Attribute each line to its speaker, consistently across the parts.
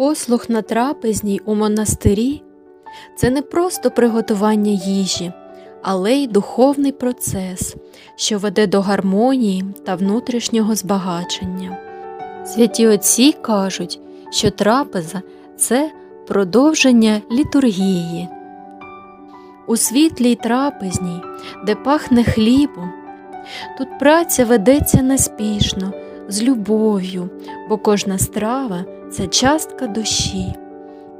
Speaker 1: Послуг на трапезній у монастирі це не просто приготування їжі, але й духовний процес, що веде до гармонії та внутрішнього збагачення. Святі отці кажуть, що трапеза це продовження літургії. У світлій трапезній, де пахне хлібом, тут праця ведеться неспішно, з любов'ю, бо кожна страва це частка душі.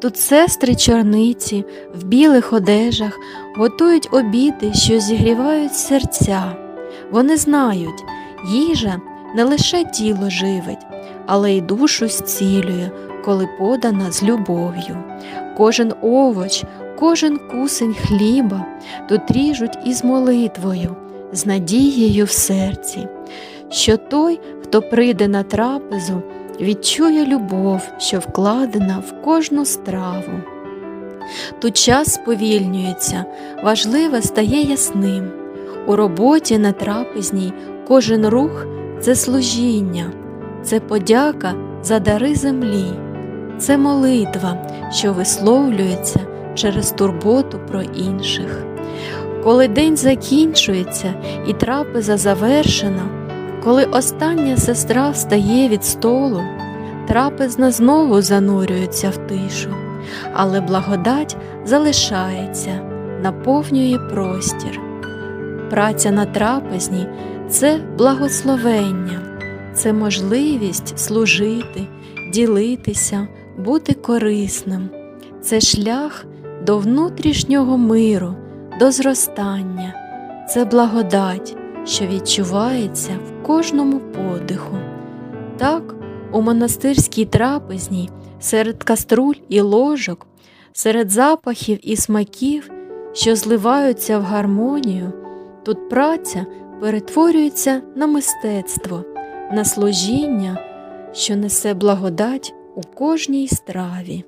Speaker 1: Тут сестри чорниці в білих одежах готують обіди, що зігрівають серця. Вони знають, їжа не лише тіло живить, але й душу зцілює, коли подана з любов'ю. Кожен овоч, кожен кусень хліба тут ріжуть із молитвою, з надією в серці, що той, хто прийде на трапезу, відчує любов, що вкладена в кожну страву. Тут час сповільнюється, важливе стає ясним. У роботі на трапезній кожен рух це служіння, це подяка за дари землі, це молитва, що висловлюється через турботу про інших. Коли день закінчується і трапеза завершена, коли остання сестра встає від столу, трапезна знову занурюється в тишу, але благодать залишається, наповнює простір. Праця на трапезній це благословення, це можливість служити, ділитися, бути корисним, це шлях до внутрішнього миру, до зростання, це благодать, що відчувається в кожному подиху. Так, у монастирській трапезній, серед каструль і ложок, серед запахів і смаків, що зливаються в гармонію, тут праця перетворюється на мистецтво, на служіння, що несе благодать у кожній страві.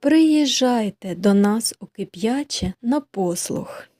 Speaker 1: Приїжджайте до нас у кип'яче на послух.